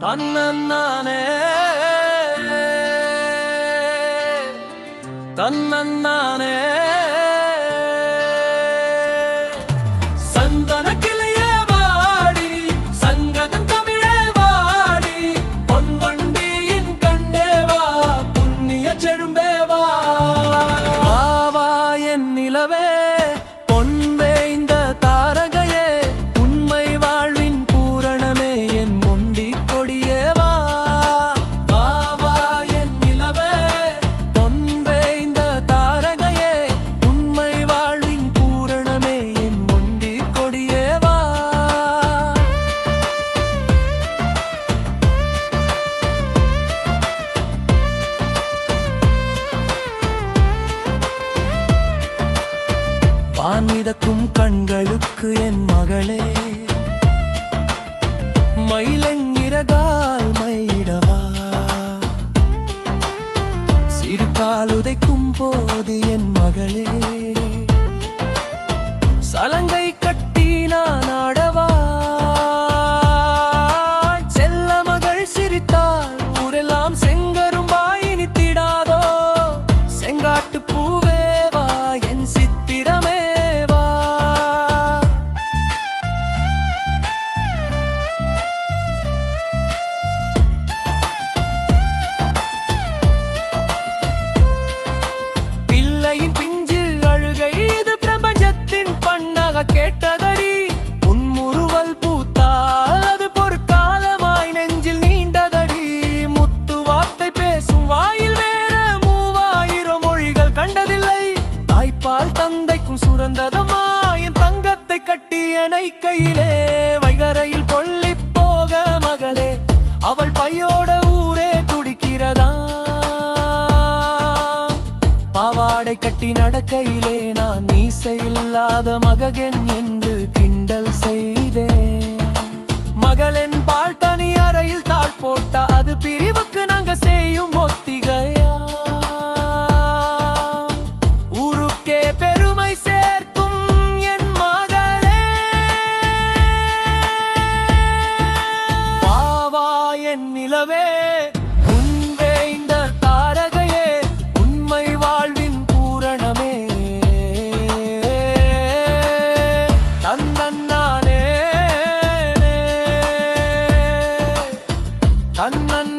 தன்னே தன்னே நான் மிதக்கும் கண்களுக்கு என் மகளே. மயிலங்கிரகால் மயிடவா. சிறுகால் உதைக்கும் போது என் மகளே. பண்ணாக கேட்டதடி உன்முறுவல் பூத்தால் அது பொற்காலமாய் நெஞ்சில் நீண்டதடி. முத்து வார்த்தை பேசும் வாயில் வேற மூவாயிரம் மொழிகள் கண்டதில்லை. தாய்ப்பால் தந்தைக்கும் சுரந்ததமா என் தங்கத்தை கட்டி என கையிலே ஆடை கட்டி நடக்கையிலே நான் மீசை இல்லாத மகன் என்று கிண்டல் செய்தேன். மகளின் பால் தனி அறையில் தாழ் போட்டா அது பிரிவுக்கு நாங்க தன்னன்னானே